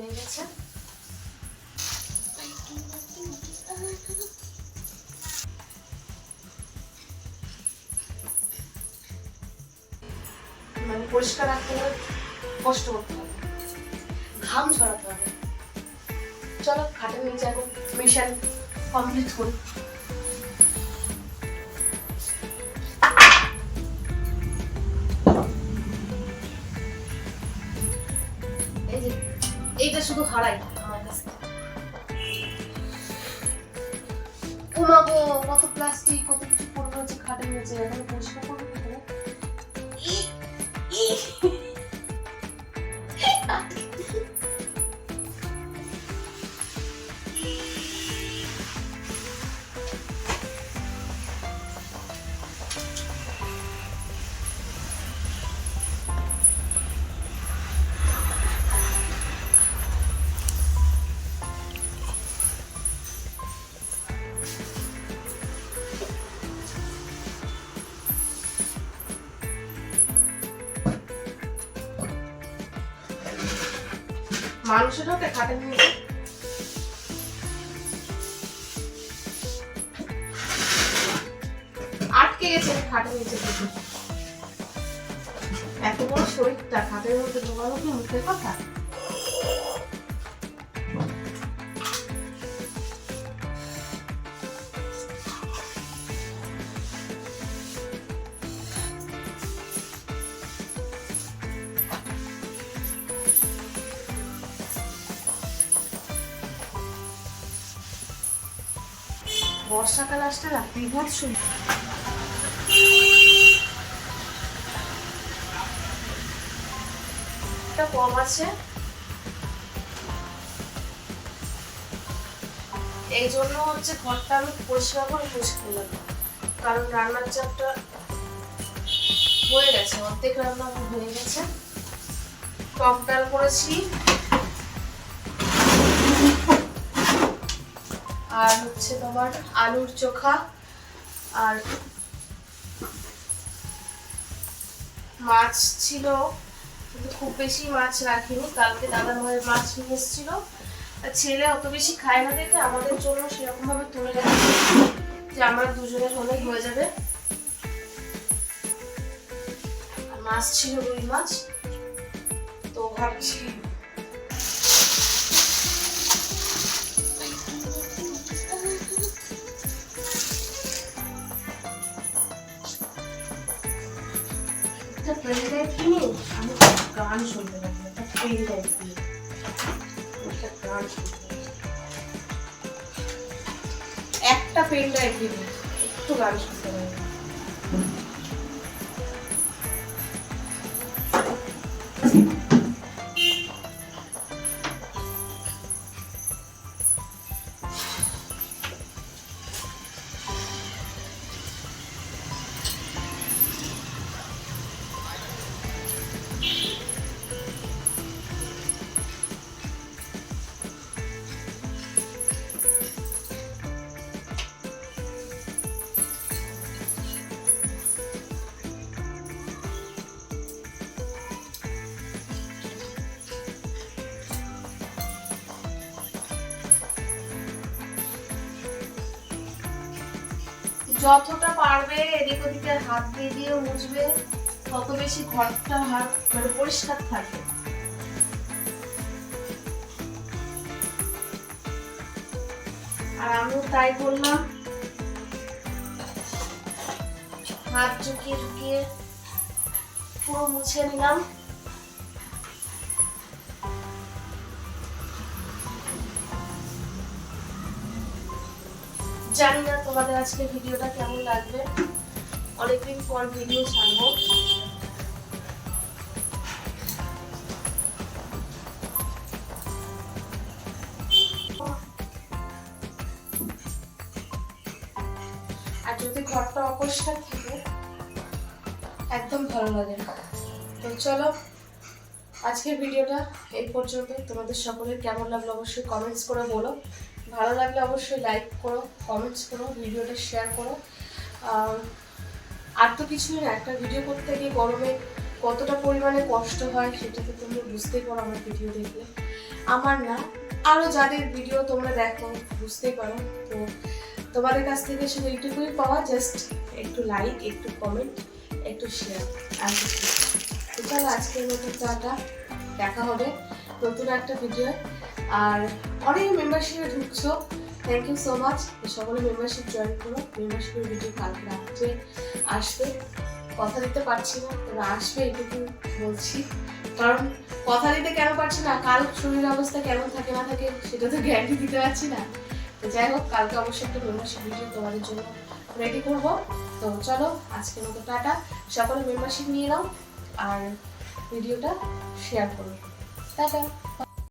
হয়ে গেছে। মানে পরিষ্কার রাখতে হলে কষ্ট করতে হবে। ঘাম ঝরাতে হবে। চলো, খাটের নিচে এখন মিশন কমপ্লিট করি। এইটা শুধু হারাই। আমার কাছে। কত প্লাস্টিক কত কিছু পড়ে রয়েছে খাটে হয়েছে এখন পরিষ্কার ঢোকে খাটে নিয়ে আটকে গেছে, খাটে নিচে এত বড় শরীরটা, খাটের মধ্যে ঢোকানো কি মুখের কথা? বর্ষাকাল আসলে না। বিভৎ সুন্দর কম আছে। এই জন্য হচ্ছে ঘরটা আমি পরিষ্কার করে মুছে করলাম। কারণ রান্নার চাপটা হয়ে গেছে, অর্ধেক রান্না হয়ে গেছে। টক ডাল করেছি আর হচ্ছে তোমার আলুর চোখা, আর মাছ ছিল, কিন্তু খুব বেশি মাছ রাখিনি। কালকে দাদা ভাইয়ের মাছ নিয়ে এসেছিল। আর ছেলে অত বেশি খায় না দেখে আমাদের জন্য সেরকম ভাবে তুলে রেখেছি যে আমরা দুজনের হলেই হয়ে যাবে। মাছ ছিল রুই মাছ। তো ভাবছি একটা পেন ড্রাইভ কিনে আমি গান শুনতে পারি একটা পেন ড্রাইভ কিনে একটা গান শুনতে পারি। একটা পেন ড্রাইভ কিনে একটু গান শুনতে পারি যতটা পারবে, এদিক ওদিকে হাত দিয়ে দিয়ে মুছবে, তত বেশি ঘরটা হাত মানে পরিষ্কার থাকবে। আর আমিও তাই করলাম। হাত ঝুঁকিয়ে ঝুঁকিয়ে পুরো মুছে নিলাম। জানি না তোমাদের আজকে ভিডিওটা কেমন লাগবে। অনেকদিন পর ভিডিও ছাড়বো। আর যদি ঘরটা অপরিষ্কার থাকে, একদম ভালো লাগে তো চলো, আজকের ভিডিওটা এই পর্যন্ত তোমাদের সকলের কেমন লাগল অবশ্যই কমেন্টস করে বলো। ভালো লাগলে অবশ্যই লাইক করো কমেন্টস করো, ভিডিওটা শেয়ার করো। আর তো কিছুই না, একটা ভিডিও করতে গিয়ে গরমে কতটা পরিমাণে কষ্ট হয় সেটা তো তুমি বুঝতেই পারো আমার ভিডিও দেখলে। আমার না আরও যাদের ভিডিও তোমরা দেখো, বুঝতেই পারো। তো তোমাদের কাছ থেকে শুধু এইটুকুই পাওয়া জাস্ট একটু লাইক একটু কমেন্ট একটু শেয়ার আর কিছু না। তো চলো আজকের মতো টাটা, দেখা হবে নতুন একটা ভিডিও আর অনেক মেম্বারশিপে ঢুকছো। থ্যাংক ইউ সো মাচ সকলে মেম্বারশিপ জয়েন করো। মেম্বারশিপের ভিডিও কালকে রাত্রে আসবে। কথা দিতে পারছি না, তবে আসবে এটুকু বলছি। কারণ কথা দিতে কেন পারছি না? কাল শরীর অবস্থা কেমন থাকে না থাকে, সেটা তো গ্যারান্টি দিতে পারছি না। তো যাই হোক, কালকে অবশ্যই একটা মেম্বারশিপ ভিডিও তোমাদের জন্য রেডি করব। তো চলো, আজকের মতো টাটা। সকলে মেম্বারশিপ নিয়ে নাও। আর ভিডিওটা শেয়ার করো। টাটা।